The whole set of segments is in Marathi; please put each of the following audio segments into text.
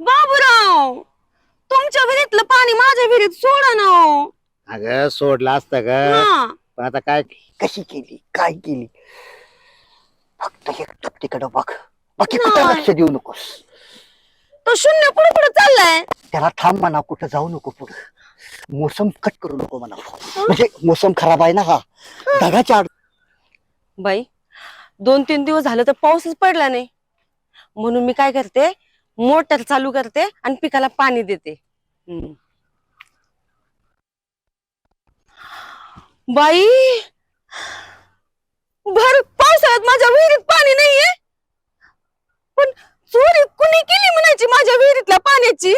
बाबूराव तुमच्या विहिरीतलं पाणी माझ्या विहिरीत सोडा ना हो. अगं सोडलं असतं ग. हा. पण आता काय कशी केली? काय केली? फक्त एकटक तिकडं बघ. बाकी नाही. कुठं लक्ष देऊ नकोस. तो शून्य पुढे पुढे चाललाय. त्याला थांब म्हणा कुठं जाऊ नको पुढं. मोसम कट करू नको म्हणा. म्हणजे मोसम खराब आहे ना हा. ढगाच्या आड बाई दोन तीन दिवस झालं तर पाऊसच पडला नाही. म्हणून मी काय करते मोटर चालू करते आणि पिकाला पाणी देते. बाई भर पावसाळ्यात माझ्या विहिरीत पाणी नाहीये. पण चोरी कुणी केली म्हणायची माझ्या विहिरीतल्या पाण्याची?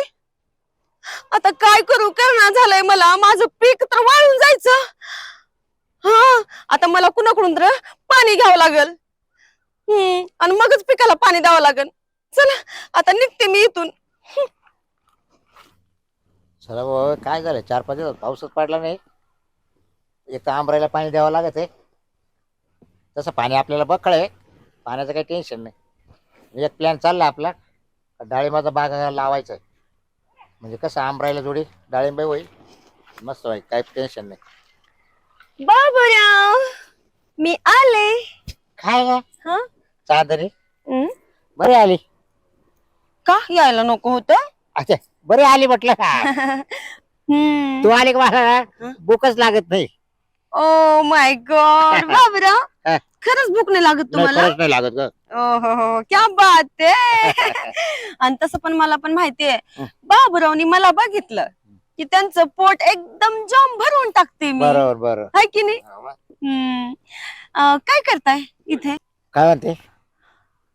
आता काय करू? करणार झालंय मला. माझं पीक तर वाळून जायचं. हा आता मला कुणाकडून तर पाणी घ्यावं लागल. हम्म आणि मगच पिकाला पाणी द्यावं लागल. चला आता निघते मी इथून. चला भाऊ काय झालं? चार पाच दिवस पाऊसच पडला नाही. एक तर आंबरायला पाणी द्यावं लागत आहे. तसं पाणी आपल्याला बकळ आहे. पाण्याचं काही टेन्शन नाही. एक प्लॅन चालला आपला. डाळिंबाचा बाग लावायचा आहे. म्हणजे कसं आंबरायला जोडी डाळिंब होईल. मस्त होईल काही टेन्शन नाही. बाबूराव मी आले. काय ग? हा? चादरी? हम्म, बरी आली. का? यायला नको होत अच्छा बरी आली म्हटलं का? तू आली का मला? बुकच लागत नाही. ओ माय गॉड बाबूराव हा. खरंच भूक नाही लागत नाही, तुम्हाला? खरंच नाही लागत ग. ओ हो हो. क्या बात आहे. आणि तसं पण मला पण माहितीये. बाबूरावनी मला बघितलं की त्यांचं पोट एकदम जाम भरून टाकते मी. बरोबर बरोबर. हाय की नाही? हम्म. अं, काय करताय इथे? काय म्हणते?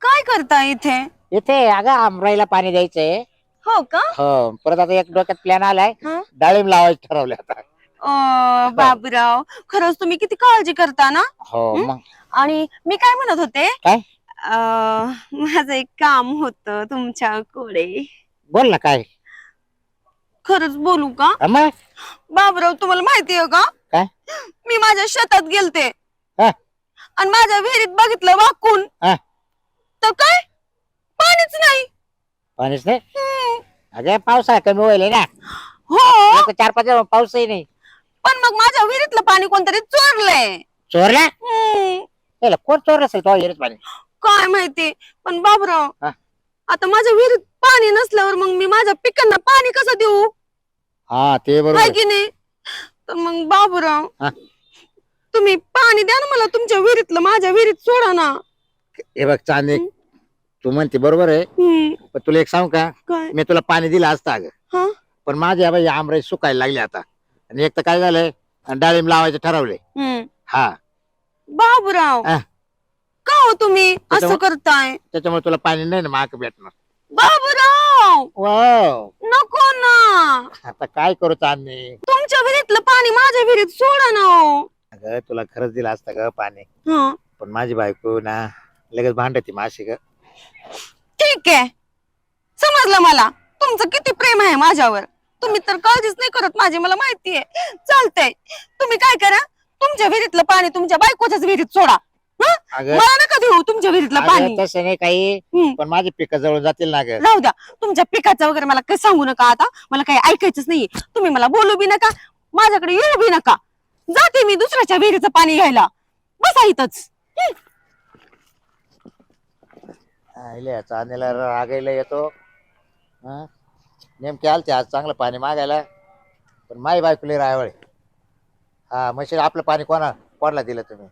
काय करताय इथे? इथे अगं आमराईला पाणी द्यायचंय. हो का? हो परत आता एक डोक्यात प्लॅन आलाय हं? डाळिंब लावायचं ठरवलं आता. अं, बाबूराव खरंच तुम्ही किती काळजी करता ना? हो? मग? आणि मी काय म्हणत होते? काय? अं, माझं एक काम होत तुमच्याकडे बोल ना काय? खरंच बोलू का? मग? बाबूराव तुम्हाला माहिती आहे का? काय? मी माझ्या शेतात गेलते. हा. आणि माझ्या विहिरीत बघितलं वाकून. हा. तर काय? पाणीच नाही. पाणीच नाही? हम्म. अगं पावसाळा कमी होईल ना. हो. आता चार पाच दिवस पाऊसही नाही. पण मग माझ्या विहिरीतलं पाणी कोणतरी चोरलंय. चोरला? हम्म. याला कोण चोरलं असेल तो येरच पाणी? काय माहिती? पण बाबूराव हा. आता माझ्या विहिरीत पाणी नसल्यावर मग मी माझ्या पिकांना पाणी कसं देऊ? हा ते बरोबर की नाही? तर मग बाबूराव हा. तुम्ही पाणी द्या ना मला तुमच्या विहिरीतलं माझ्या विहिरीत सोडा ना. हे बघ चांदी तू म्हणते बरोबर आहे. हम्म. पण तुला एक सांगू का? काय? मी तुला पाणी दिलं असतं हा? अगं पण माझ्या बाई आमराई सुकायला लागली आता. आणि एक तर काय झालंय डाळिंब लावायचे ठरवले. हम्म. हा. बाबूराव. का हो तुम्ही? असं त्याच्यामुळे- करताय? त्याच्यामुळे तुला पाणी नाही ना माग भेटणार. बाबूराव! वाव. नको ना! आता काय करू चांदणी तुमच्या विहिरीतलं पाणी माझ्या विहिरीत सोडा ना हो. अगं तुला खरंच दिलं असतं ग पाणी. हं. पण माझी बायको ना लगेच भांडती माशी ग. ठीक आहे. समजलं मला. तुमचं किती प्रेम आहे माझ्यावर. तुम्ही तर काळजीच नाही करत माझी मला माहिती आहे. चालतंय. तुम्ही काय करा? तुमच्या विहिरीतलं पाणी तुमच्या बायकोच्याच विहिरीत सोडा. हं? अगं मला नका देऊ तुमच्या विहिरीतलं पाणी. अगं, तसं नाही काही. पण माझी पिकं जवळ जातील ना ग. राहू द्या. तुमच्या पिकाचं वगैरे मला काही सांगू नका आता. मला काही ऐकायचंच नाहीये. तुम्ही मला बोलू बी नका. माझ्याकडे येऊ बी नका. जाते मी दुसऱ्याच्या विहिरीचं पाणी घ्यायला. बसा इथंच. हं. आईले, चांदणीला रागायला येतो. हा? नेमके आलते आज चांगलं पाणी मागायला पण माई बायकोली रायवळे हा म्हशी आपलं पाणी कोणा कोणाला दिलं तुम्ही?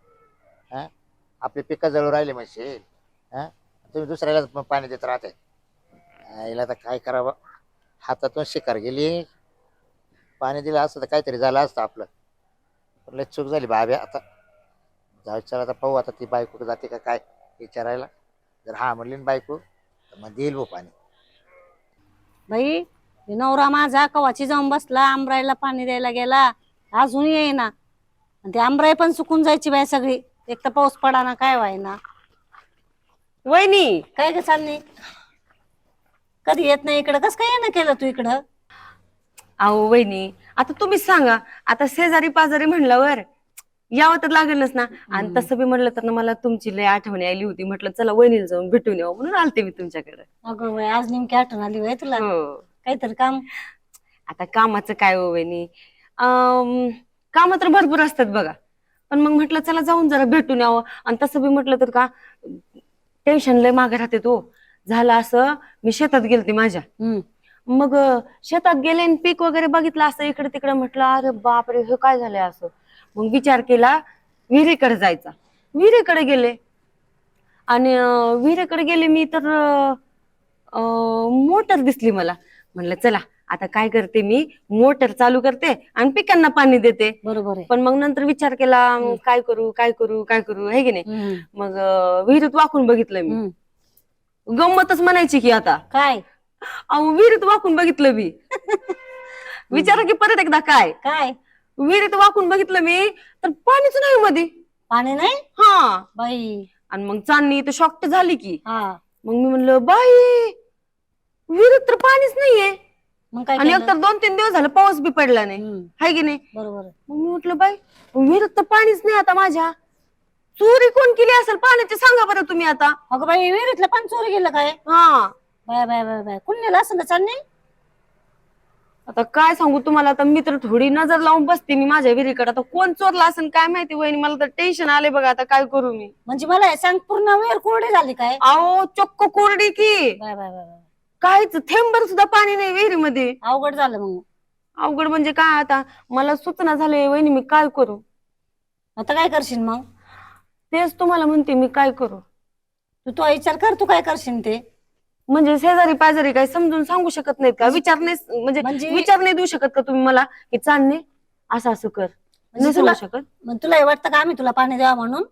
हा? आपली पिकं जळू राहिली म्हशी. हा? तुम्ही दुसऱ्याला पाणी देत राहते आईला तर काय करावं? हातातून शिकार गेली. पाणी दिलं असतं तर काहीतरी झालं असतं आपलं. पण लय चूक झाली बाब्या आता. जाऊ चला आता पाहू आता ती बायको जाते का काय विचारायला. जर हा म्हणली ना बायको तर मग देईल भाऊ पाणी. बाई हे नवरा माझा कवाची जाऊन बसला आंबराईला पाणी द्यायला गेला अजून येईना. आणि ते आंबराई पण सुकून जायची बाई सगळी. एक तर पाऊस पडाना काय व्हायना. वहिनी काय ग चालली? कधी येत नाही इकडं? कस काय येणं केलं तू इकडं? अहो वहिनी आता तुम्हीच सांगा. आता शेजारी पाजारी म्हणल्यावर यावं तर लागेलच ना. आणि तसं बी म्हटलं तर ना मला तुमची लय आठवण आली होती. म्हटलं चला वहिनीला जाऊन भेटून यावं. म्हणून आलते मी तुमच्याकडे. अगं आज नेमकी आठवण आली बाई तुला? हो. काहीतरी काम? आता कामाचं काय हो वहिनी? काम तर भरपूर असतात बघा. पण मग म्हटलं चला जाऊन जरा भेटून यावं. आणि तसं बी म्हटलं तर का टेन्शन लय मागे राहते तो. झालं असं मी शेतात गेलते माझ्या. हम्म. मग अं, शेतात गेले आणि पीक वगैरे बघितलं असं इकडे तिकडे म्हटलं अरे बापरे हे काय झालंय असं? मग विचार केला विहिरीकडे जायचा. विहिरीकडे गेले. आणि विहिरीकडे गेले मी तर मोटर दिसली मला. म्हणलं चला आता काय करते मी? मोटर चालू करते आणि पिकांना पाणी देते. बरोबर आहे. पण मग नंतर विचार केला काय करू काय करू काय करू हे की नाही. मग विहिरीत वाकून बघितलं मी. गंमतच म्हणायची की आता. काय? अहो विहिरीत वाकून बघितलं मी. विचारा की परत एकदा काय? काय? विहिरीत वाकून बघितलं मी तर पाणीच नाही मध्ये पाणी नाही? हा. बाई. आणि मग चांदणी तर शॉक्ट झाली की. हा. मग मी म्हणलं बाई विहिरीत तर पाणीच नाहीये. मग काय आणि केलं? एकतर दोन तीन दिवस झालं पाऊस बी पडला नाही. हम्म. हाय की नाही? बरोबर आहे. मग मी म्हटलं बाई विहिरीत तर पाणीच नाही आता माझ्या. चोरी कोण केली असेल? पाण्याची सांगा बरं तुम्ही आता. अगं बाई विहिरीतलं पाणी चोरी गेलं काय? हा. Bye bye bye bye. कुणी नेलं असं ना चालणी आता काय सांगू तुम्हाला? आता मी तर थोडी नजर लावून बसते मी माझ्या विहिरीकडे. आता कोण चोरला असेल काय माहिती वहिनी? मला तर टेन्शन आले बघा आता काय करू मी? म्हणजे मला हे सांग पूर्ण वेळ कोरडी झाली काय? अहो चक्क कोरडी की. Bye bye bye bye. काहीच थेंबर सुद्धा पाणी नाही विहिरीमध्ये. अवघड झालं मग. अवघड म्हणजे काय आता? मला सूचना झाले वहिनी मी काय करू? आता काय करशील मग? तेच तुम्हाला म्हणते मी काय करू? तू तो विचार कर तू काय करशील ते? म्हणजे शेजारी पाजारी काही समजून सांगू शकत नाहीत का? विचार नाही म्हणजे म्हणजे- विचार नाही देऊ शकत का तुम्ही मला की चालणे असं असं कर. नाही म्हणजे सांगू तुला शकत. मग तुला हे वाटतं का आम्ही तुला पाणी द्यावं म्हणून?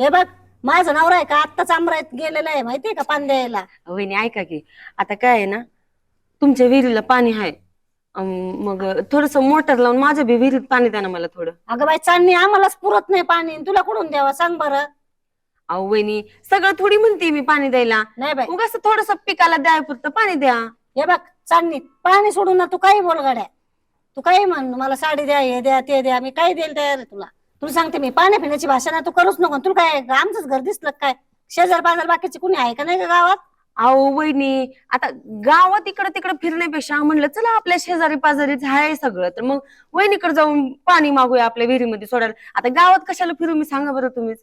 हे बघ माझा नवरा आहे का? आत्ताच आमरायत गेलेला आहे माहितीये का पाणी द्यायला? वहिनी ऐका की. आता काय आहे ना तुमच्या विहिरीला पाणी आहे. अं, मग थोडस मोटर लावून माझ्या बी विहिरीत पाणी द्या ना मला थोडं. अगं बाई चांदणी आम्हालाच पुरत नाही पाणी. तुला कुठून द्यावं? सांग बरं. अहो वहिनी सगळं थोडी म्हणते मी पाणी द्यायला. नाही बाई. मग असं थोडस पिकाला द्याय पुरतं पाणी द्या. हे बघ चांदणी पाणी सोडून ना तू काही बोल गाड्या. तू काही म्हण मला साडी द्या हे द्या ते द्या मी काही द्यायला तयार आहे तुला. तुला सांगते मी पाण्या पिण्याची भाषा ना तू करूच नको. तुला काय आमचंच घर दिसलं का काय? शेजार बाजार बाकीचे कुणी आहे का नाही का गावात? अहो वहिनी आता गावात इकडे तिकडे फिरण्यापेक्षा म्हणलं चला आपल्या शेजारी पाजारीच आहे सगळं. तर मग वहिनीकडे जाऊन पाणी मागूया आपल्या विहिरीमध्ये सोडायला. आता गावात कशाला फिरू मी सांगा बरं तुम्हीच.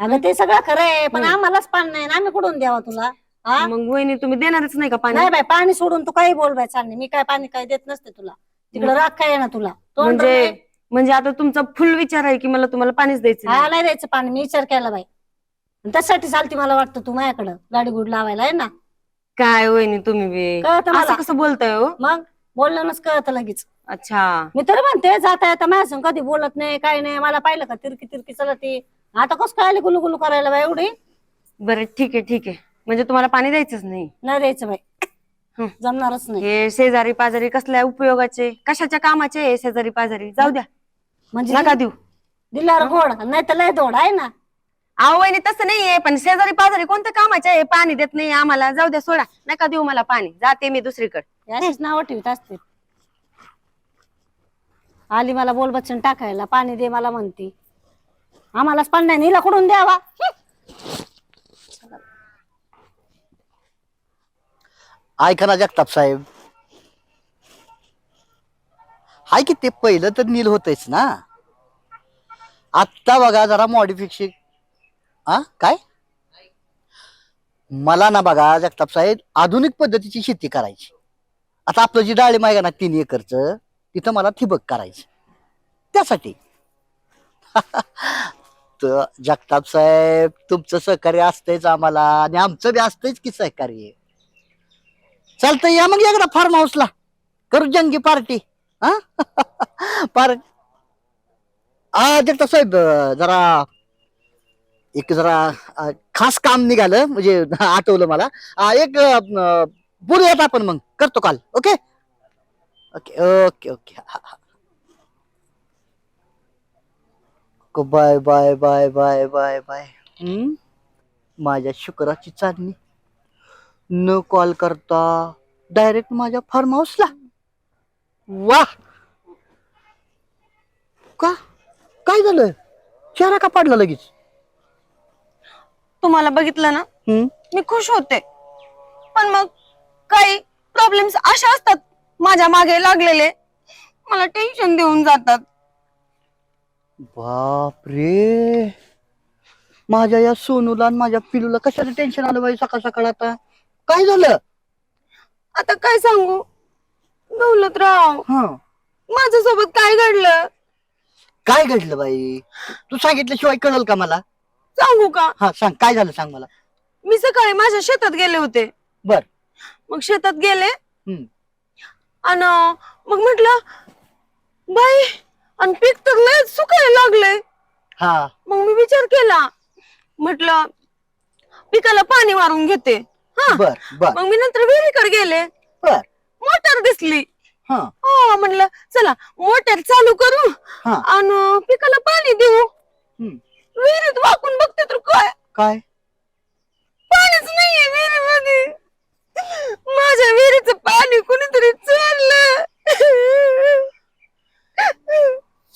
अगं ते सगळं खरं आहे पण. आम्हालाच पाणी नाही ना आम्ही कुठून द्यावं तुला? हा? मग वहिनी तुम्ही देणारच नाही का पाणी? नाही बाई पाणी सोडून तू काही बोल चालणे मी काय पाणी काय देत नसते तुला. तिकडे राग काय ना तुला? तोंड म्हणजे नाही. म्हणजे आता तुमचा फुल विचार आहे की मला तुम्हाला पाणीच द्यायचं नाही. हा नाही? द्यायचं पाणी मी विचार केला बाई. आणि त्यासाठी चालती मला वाटतं तू माझ्याकडं गाडी गुड लावायला आहे ना? काय वहिनी तुम्ही बी? कळतं असं मला कसं बोलताय हो? मग बोलण्यानच कळतं लगेच. अच्छा. मी तरी म्हणते जाता येता माझ्या संग कधी बोलत नाही काय नाही मला पाहिलं का तिरकी तिरकी चलत? ती आता कसं काय आली गुलू गुलू करायला बाई एवढी? बरं ठीक आहे ठीक आहे. म्हणजे तुम्हाला पाणी द्यायचंच नाही. नाही द्यायचं बाई. हं. जमणारच नाही. हे शेजारी पाजारी कसल्या उपयोगाचे? कशाच्या कामाचे आहे शेजारी पाजारी? जाऊ द्या. म्हणजे नका देऊ. दिल्यावर गोड नाही तर लय दोड आहे ना? अहो वहिनी तसं नाहीये पण शेजारी पाजारी कोणत्या कामाचे आहे? पाणी देत नाही आम्हाला. जाऊ द्या सोडा. नका देऊ मला पाणी. जाते मी दुसरीकडे. नावं ठेवत असते आली मला बोल बच्चन टाकायला. पाणी दे मला म्हणती. आम्हालाच पाणी नाही हिला कुठून द्यावा? ऐका ना जगताप साहेब. हाय की ते पहिलं तर नील होतच ना? आत्ता बघा जरा मॉडिफिकेशन हा काय? मला ना बघा जगताप साहेब आधुनिक पद्धतीची शेती करायची. आता आपलं जी डाळिंब आहे ना तीन एकरचं तिथं मला ठिबक करायचं. त्यासाठी. असतं जगताप साहेब तुमचं सहकार्य असतंच आम्हाला आणि आमचं बी असतंच की सहकार्य. चालतंय या मग एकदा फार्म हाऊसला करू जंगी पार्टी हा? पार हा जगताप साहेब जरा एक जरा खास काम निघालं म्हणजे आठवलं मला. एक अं, बोलूयात आपण मग. करतो काल ओके ओके ओके ओके हा, हा. Bye bye bye bye bye bye. हम्म? माझ्या शुक्राची चांदणी. न कॉल करता डायरेक्ट माझ्या फार्म हाऊसला वा! का? काय झालं चेहरा का पाडला लगेच? तुम्हाला बघितलं ना? हम्म? मी खुश होते. पण मग काही प्रॉब्लेम्स अशा असतात माझ्या मागे लागलेले. मला टेन्शन देऊन जातात. बापरे. माझ्या या सोनूला आणि माझ्या पिलूला कशाला टेन्शन आलं बाई सकाळ सकाळ आता? काय झालं? आता काय सांगू? दौलतराव हा. माझ्यासोबत काय घडलं? काय घडलं बाई? तू सांगितल्याशिवाय कळल का मला? सांगू का? हा सांग. काय झालं सांग मला? मी सकाळी माझ्या शेतात गेले होते. बर. मग शेतात गेले. हम्म. आणि मग म्हटलं बाई आणि पीक तर लय सुकायला लागले हा. मग मी विचार केला. म्हटलं पिकाला पाणी मारून घेते. हा. बर बर. मग मी नंतर विहिरीकडे गेले. बर. मोटर दिसली. हा. हो म्हणलं चला मोटर चालू करू हा. आणि पिकाला पाणी देऊ. हम्म. विहिरीत वाकून बघते तर काय? काय? पाणीच नाहीये विहिरीमध्ये. माझ्या विहिरीचं पाणी कुणीतरी चोरलं.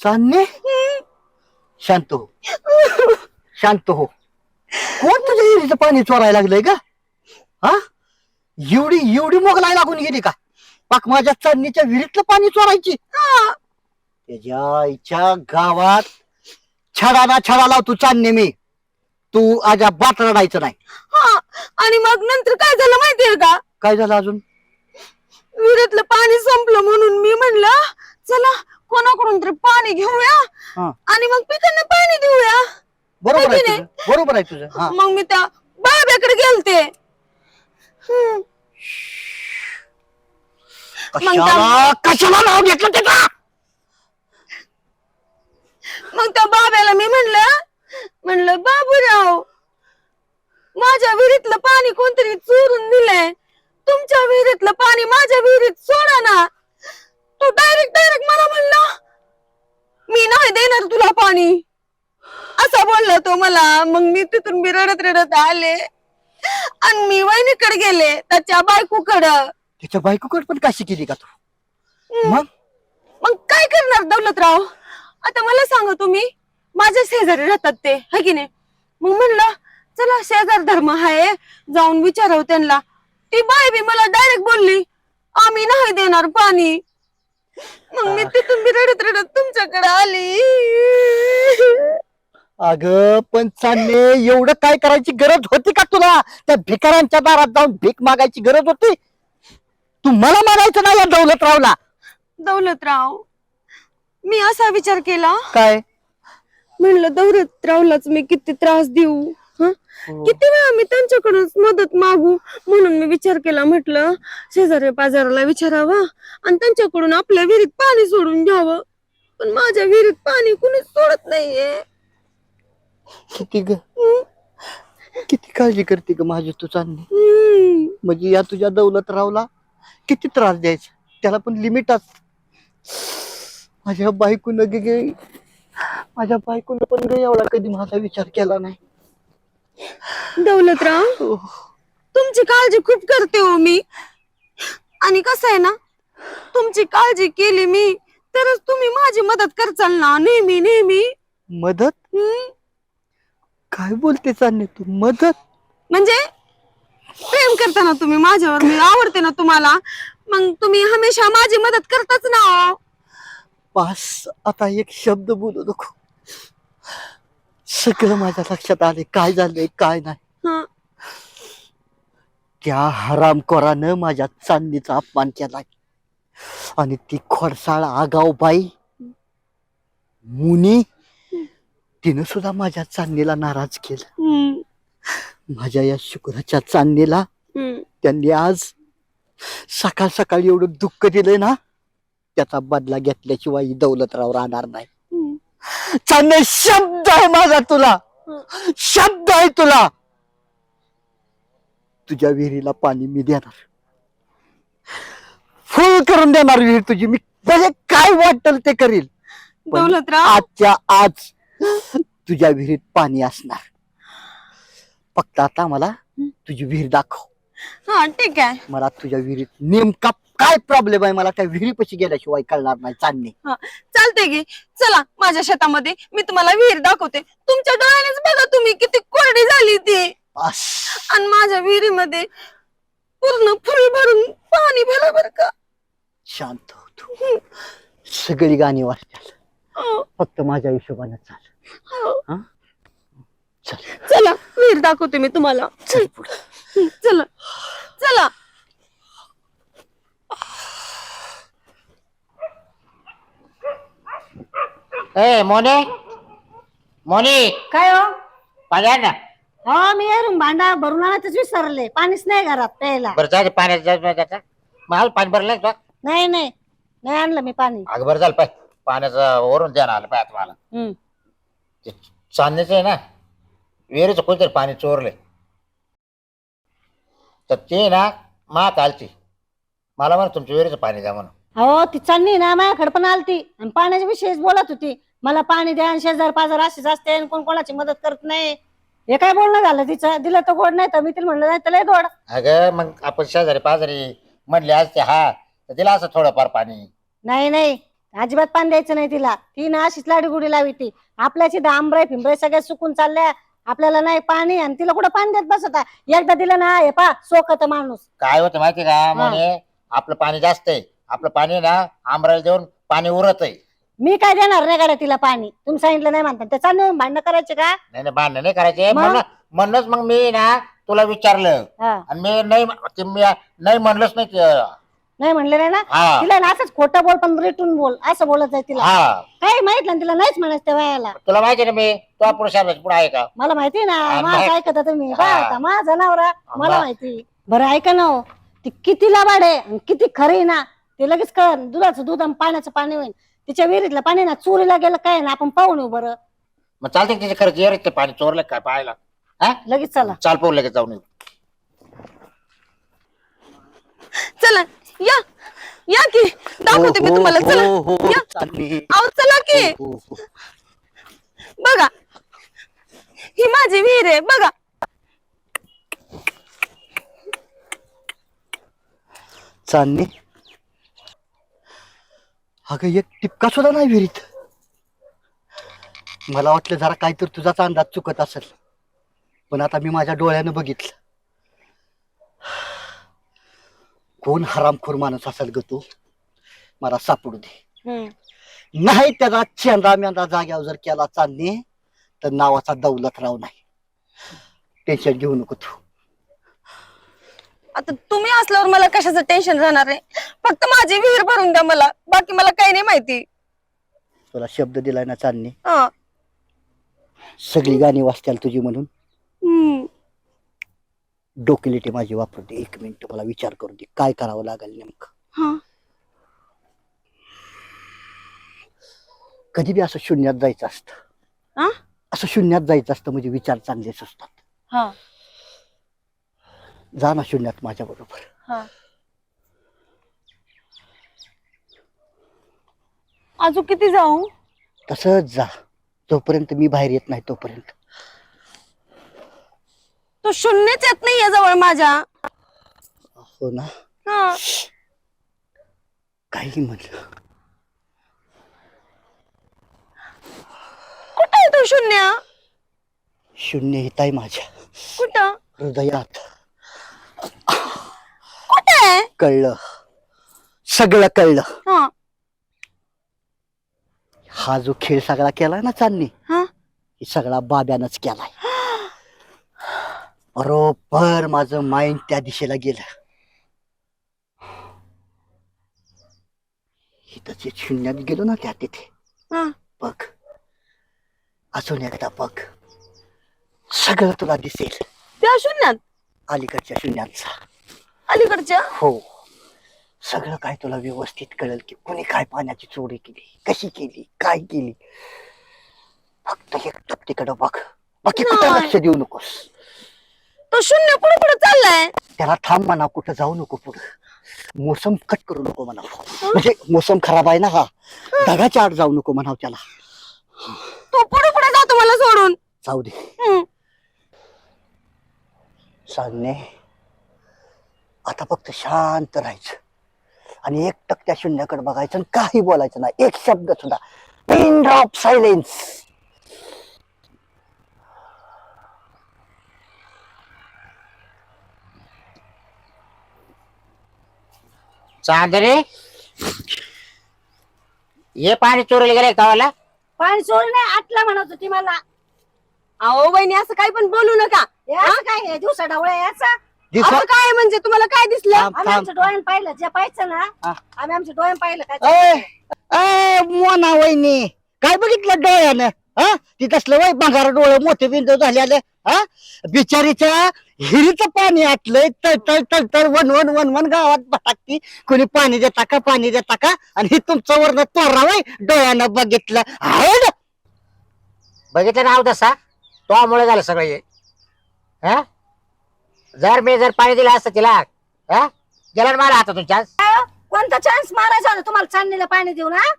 चांदणे शांत हो शांत हो कोण तुझ्या विहिरीचं पाणी चोरायला लागलंय का हा? एवढी एवढी मोगलाई लागून गेली का? पाक माझ्या चांदणीच्या विहिरीतलं पाणी चोरायची. हा. त्याच्या आईच्या गावात छडाना छडा लावतो चांदणे मी. तू आजा बात रडायचं नाही. हा आणि मग नंतर काय झालं माहितीये का? काय झालं अजून? विहिरीतलं पाणी संपलं म्हणून मी म्हणलं चला कोणाकडून तरी पाणी घेऊया हा. आणि मग पिकांना पाणी देऊया. बरोबर आहे माहिती तुझं. बरोबर आहे तुझं. हा. मग मी त्या बाब्याकडे गेलते. हम्म. कशाला? नाव घेतलं त्याचा मग त्या बाब्याला मी म्हणलं म्हणलं बाबूराव माझ्या विहिरीतलं पाणी कोणतरी चोरून दिलंय. तुमच्या विहिरीतलं पाणी माझ्या विहिरीत सोडा ना तो डायरेक्ट डायरेक्ट मला म्हणला मी नाही देणार तुला पाणी. असा बोलला तो मला. मग मी तिथून मी रडत रडत आले. आणि मी वहिनीकडे गेले त्याच्या बायकोकडं. त्याच्या बायकोकडे पण काशी केली का तू? मग? मग काय करणार दौलतराव? आता मला सांगा तुम्ही माझ्या शेजारी राहतात ते है की नाही? मग म्हणलं चला शेजार धर्म आहे जाऊन विचाराव त्यांना. ती बाय बी मला डायरेक्ट बोलली आम्ही नाही देणार पाणी. मग मी तिथून बी रडत रडत तुमच्याकडे आली. अग पण चालले एवढं काय करायची गरज होती का तुला? त्या भिकाऱ्यांच्या दारात जाऊन भीक मागायची गरज होती? तू मला मागायचं नाही या दौलतरावला. दौलतराव मी असा विचार केला. काय? म्हणलं दौलतरावलाच मी किती त्रास देऊ. हं? किती वेळा मी त्यांच्याकडून मदत मागू म्हणून मी विचार केला म्हटलं शेजारी पाजाराला विचारावं आणि त्यांच्याकडून आपल्या विहिरीत पाणी सोडून घ्यावं. पण माझ्या विहिरीत पाणी कुणीच सोडत नाहीये. किती ग? किती काळजी करते ग माझी तू हम्म. म्हणजे या तुझ्या दौलतरावला किती त्रास द्यायचा? त्याला पण लिमिट असत माझ्या बायकोनं गे गे माझ्या बायकोनं पण गे एवढा कधी माझा विचार केला नाही. दौलतराव. तुमची काळजी खूप करते हो मी. आणि कसं आहे ना तुमची काळजी केली मी तरच तुम्ही माझी मदत करचाल ना नेहमी नेहमी. मदत? हम्म. काय बोलते चालणे तू? मदत? म्हणजे प्रेम करता ना तुम्ही माझ्यावर मी आवडते ना तुम्हाला. मग तुम्ही हमेशा माझी मदत करताच ना हो. पास आता एक शब्द बोलू नको. सगळं माझ्या लक्षात आले काय झालंय काय नाही हं. त्या हरामखोरानं माझ्या चांदीचा अपमान केलाय आणि ती खोडसाळ आगाव बाई मुनी तिनं सुद्धा माझ्या चांदीला नाराज केलं हम्म. माझ्या या शुक्राच्या चांदीला हम्म. त्यांनी आज सकाळ सकाळी एवढं दुःख दिलंय ना त्याचा बदला घेतल्याशिवाय ही दौलतराव राहणार नाही. चांदे शब्द आहे माझा तुला. शब्द आहे तुला. तुझ्या विहिरीला पाणी मी देणार. फुल करून देणार विहीर तुझी. मी म्हणजे काय वाटेल ते करील. पण दौलतराव आजच्या आज तुझ्या विहिरीत पाणी असणार. फक्त आता मला तुझी विहीर दाखव. हा ठीक आहे. मला तुझ्या विहिरीत नेमका काय प्रॉब्लेम आहे? मला त्या विहिरीपाशी गेल्याशिवाय कळणार नाही. चांदणी चालते की. चला माझ्या शेतामध्ये मी तुम्हाला विहीर दाखवते. तुमच्या डोळ्यानेच बघा तुम्ही किती कोरडी झाली ती. बस. आणि माझ्या विहिरीमध्ये पूर्ण फुल भरून पाणी बरोबर का. शांत होतो सगळी गाणी वाचतात हो, फक्त माझ्या हिशोबाने चाल. हो. चल. चला विहीर दाखवते मी तुम्हाला. चल पुढं. चला. चला. ए मोने? मोनी? काय हो? पाणी आण ना. हो मी येऊन भांडा भरून आणायच विसरले. पाणीच नाही घरात प्यायला. बरं दे पाण्यात दे त्याचा. मला पाणी भरलं ना नाही नाही. नाही आणलं मी पाणी. अगं बरं झालं पाय. पाण्याचं वरून द्या ना आलं पाय आता मला. हम्म. ते चांदणीचं आहे ना विहिरीचं कोणतरी पाणी चोरलंय. तर ते ना मा कालची मला म्हणा तुमच्या विहिरीचं पाणी द्या म्हणून. हो ती चांदणी ना माझ्याकडे पण आलती. आणि पाण्याच्या विषयीच बोलत होती. मला पाणी द्या आणि शेजार पाजार अशीच असते आणि कोण कोणाची मदत करत नाही. हे काय बोलणं झालं तिचं? दिलं तर गोड नाही तर मी तिला म्हणलं नाही तर लय गोड. अगं मग आपण शेजारी पाजारी म्हणले असते हा तर दिला असं थोडंफार पाणी. नाही नाही. अजिबात पाणी द्यायचं नाही तिला. ती ना अशीच लाडी गुडी लावी ती आपल्याची आंबरे फिंबरे सगळ्या सुकून चालल्या. आपल्याला नाही पाणी आणि तिला कुठं पाणी देत बसत आहे. एकदा दिलं ना हे पा सोकत माणूस. काय होतं माहिती का? म्हणे आपलं पाणी जास्त आहे. आपलं पाणी ना आंबराला देऊन पाणी उरत आहे. मी काय देणार नाही गाड्या तिला पाणी? तुम्ही सांगितलं नाही म्हणतात त्या चांदणी भांडणं करायचे का? नाही नाही भांडण नाही करायचे. मग? म्हणून म्हणूनच मग मी ना तुला विचारलं. हा. आणि मी नाही ते मी नाही म्हणलंच नाही ते. नाही म्हणले नाही ना? हा. तिला ना असंच खोटं बोल पण रेटून बोल. असं बोलत आहे तिला. हा. काही माहीत नाही तिला नाहीच म्हणायचं त्या वयाला तुला माहिती ना मी? तो पुरुषाला पुढे आहे का? मला माहिती ना. माझं ऐकता तुम्ही. हा. आता माझा नवरा मला माहिती. बरं ऐका ना हो. ती किती लाबाड आहे आणि किती खरी ना. ते लगेच कळ दुधाचं दूध आणि पाण्याचं पाणी होईल तिच्या विहिरीतलं पाणी ना चोरीला गेलं काय ना आपण पाहून येऊ बरं. मग चालते तिचे खरंच ये रे ते पाणी चोरलं काय पाहायला? हा? लगेच चला. चाल पाहू लगेच जाऊन येऊ. चला या. या की. दाखवते मी हो, तुम्हाला. हो, चला. हो, या. चांदणी. अहो चला की. हो, हो. बघा. ही माझी विहीर आहे बघा. चांदणी अगं एक टिपका सुद्धा नाही विहिरीत. मला वाटलं जरा काहीतरी तुझाच अंदाज चुकत असेल. पण आता मी माझ्या डोळ्यानं बघितलं. कोण हरामखोर माणूस असेल ग तू? मला सापडू दे. नाही त्याचा चेंदा मेंदा जाग्यावर जर केला चांदणी तर नावाचा दौलतराव नाही. टेन्शन घेऊ नको तू. आता तुम्ही असल्यावर मला कशाचं टेन्शन राहणार आहे? फक्त माझी विहीर भरून द्या मला बाकी मला काही नाही माहिती तुला शब्द दिलाय ना चांदणी हा. सगळी गाणी वाचत्याल तुझी म्हणून हम्म. डोकेलिटी माझी वापरू दे एक मिनिट मला विचार करू दे काय करावं लागेल नेमकं हा. कधी बी असं शून्यात जायचं असतं आ? असं शून्यात जायचं असतं म्हणजे विचार चांगलेच असतात हा. जा ना शून्यात माझ्या बरोबर हा. अजून किती जाऊ? तसंच जा. जोपर्यंत मी बाहेर येत नाही तोपर्यंत. तो शून्यच येत नाहीये जवळ माझ्या. हो ना? हा. काही म्हणलं. कुठे आहे तो शून्य? शून्य हित आहे माझ्या. कुठं? हृदयात. कुठे आहे? कळलं. सगळं कळलं. हा. हा जो खेळ सगळा केलाय ना चांदणी हा. हे सगळा बाब्यानच केलाय. बरोबर माझं माइंड त्या दिशेला गेलं. इथं जे शून्यात गेलो ना त्या तिथे. हा. बघ. अजून एकदा बघ. सगळं तुला दिसेल. त्या शून्यात? अलीकडच्या शून्याचा. अलीकडच्या? हो. सगळं काय तुला व्यवस्थित कळेल की कोणी काय पाण्याची चोरी केली कशी केली काय केली? फक्त एक तिकडं बघ. बाकी कुठं. लक्ष देऊ नकोस. तो शून्य पुढे पुढे चाललाय? त्याला थांब म्हणा कुठं जाऊ नको पुढं. मोसम कट करू नको म्हणा. म्हणजे मोसम खराब आहे ना हा? ढगाच्या आड जाऊ नको म्हणाव त्याला. तो पुढे पुढे जातो मला सोडून. जाऊ दे. हम्म. सांगणे आता फक्त शांत राहायचं. आणि एक टक्क्या शून्याकडे बघायचं आणि काही बोलायचं नाही. एक शब्द सुद्धा. पिन ड्रॉप सायलेन्स चांदरे? हे पाणी चोरीला गेले गावाला पाणी सोडून नाही आटला म्हणत होती मला. अहो वहिनी असं काही पण बोलू नका. हे असं काय हे? दिवसा डावळ्या याचा असं काय म्हणजे तुम्हाला काय दिसलं? आम्ही. आमच्या डोळ्यानं पाहिलं जे पाहायचं ना हा. आम्ही आमच्या डोळ्यानं पाहिलं काय मोना वहिनी. काय बघितलं डोळ्यानं? हा? ती तसलं वय? बंगारा डोळे मोठे बिंदू झालेले हा? बिचारीच्या हिरीचं पाणी आटलंय तळ तळ तळ तळ वन वन वन वन गावात भटाकती. कोणी पाणी देता का? पाणी देता का? आणि हे तुमचं वर्ण तोरा वय? डोळ्यानं बघितलं. आहे ना? बघितलं नाव तसा तो झालं सगळं हे. हा? जर मी जर पाणी दिलं असतं तिला हा? गेला ना मला हातातून चान्स कोणता चान्स मारायचा होता? तुम्हाला चांदणीला पाणी देऊन हा?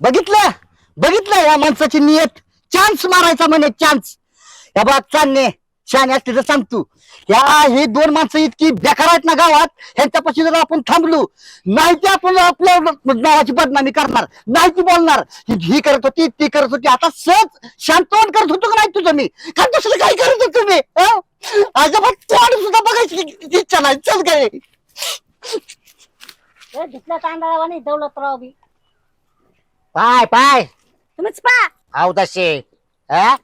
बघितलं? बघितलं या माणसाची नियत. चान्स मारायचा म्हणे चान्स या बा चालणे शाने असते तर सांग तू. या ही दोन माणसं इतकी बेकार आहेत ना गावात ह्यांच्यापाशी जर आपण थांबलो नाही ते आपण आपल्या नावाची बदनामी करणार नाही ती बोलणार. ही ही करत होती ती करत होती. आता सहज शांतवन करत होतो का नाही तुझं मी? का दुसरं काय करत होतो तुम्ही अजिबात तोंड सुद्धा बघायची इच्छा नाही. चल काय हे घेतल्या तांदळावानी दौलतराव बी. पाय पाय. तुम्हीच पा आव तसे हा?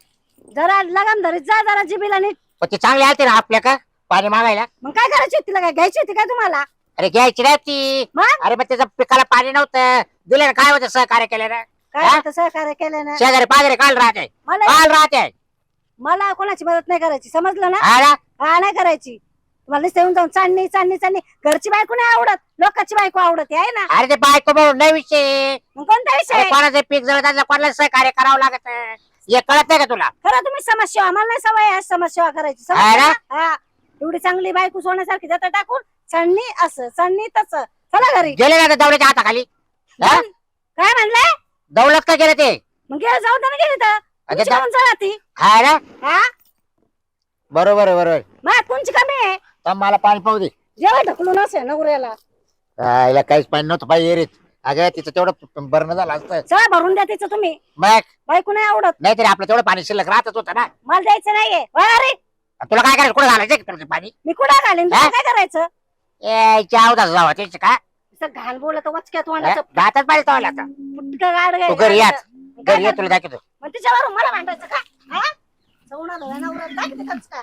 जरा लगाम धरीत जा जरा जिबीला नीट. पण ते चांगले आलते ना आपल्या का? पाणी मागायला? मग काय करायची होती तिला काय? घ्यायची होती काय तुम्हाला? अरे घ्यायची नाही ती मग? अरे मग त्याच्या पिकाला पाणी नव्हतं. दिलं ना काय होतं सहकार्य केलं ना काय हा? आता सहकार्य केलं ना शेजारी पाजारी काल राहते. मला काल राहते. मला कोणाची मदत नाही करायची समजलं ना? हा? हा नाही करायची? तुम्हाला नुसतं येऊन जाऊन चांदणी चांदणी चांदणी. घरची बायको नाही आवडत लोकांची बायको आवडते आहे ना? अरे ते बायको भाऊ नाही विषय. मग कोणता अरे विषय कोणाचं पीक जवळ? त्याला कोणाला सहकार्य करावं लागत? हे कळत नाही का तुला? खरं तुम्ही समाजसेवा आम्हाला नाही सवय आहे समाजसेवा करायची. समजलं ना? हा. एवढी चांगली बायको सोन्यासारखी जाता टाकून चांदणी असं चांदणी तसं. चला घरी. गेले ना दौलच्या हाताखाली? हा? काय म्हणलंय दौलत का गेले ते? मग गेलं जाऊ दे ना गेली तर? अगं हा ना? हा? बरोबर आहे, बरोबर तुमची कमी आहे. तर मला पाणी पाहू दे. जेव्हा ढकलून असेल नवऱ्याला. हा, हिला काहीच पाणी नव्हतं पाहिजे एरीत अगं तिचं तेवढं भरणं झालं असतं. भरून द्या तिचं तुम्ही. मग? बायको नाही आवडत. नाहीतरी आपलं तेवढं पाणी शिल्लक राहतच होतं ना. मला द्यायचं नाहीये. वा रे तुला काय करायचं? कुठं घालायचं का तुला ते पाणी? मी कुठं घालीन? तुला हा? काय करायचं? ए चावदास जावा त्याचं का? असं घाण बोलत वचक्यात? वांडाचं पाणी तवाला आता. पुटकं गाड तू घरी घरी ये तुला दाखवतो. मग तिच्यावर मला भांडायचं का? हा? जाऊन आलो या नवऱ्याला दाखवते कच का?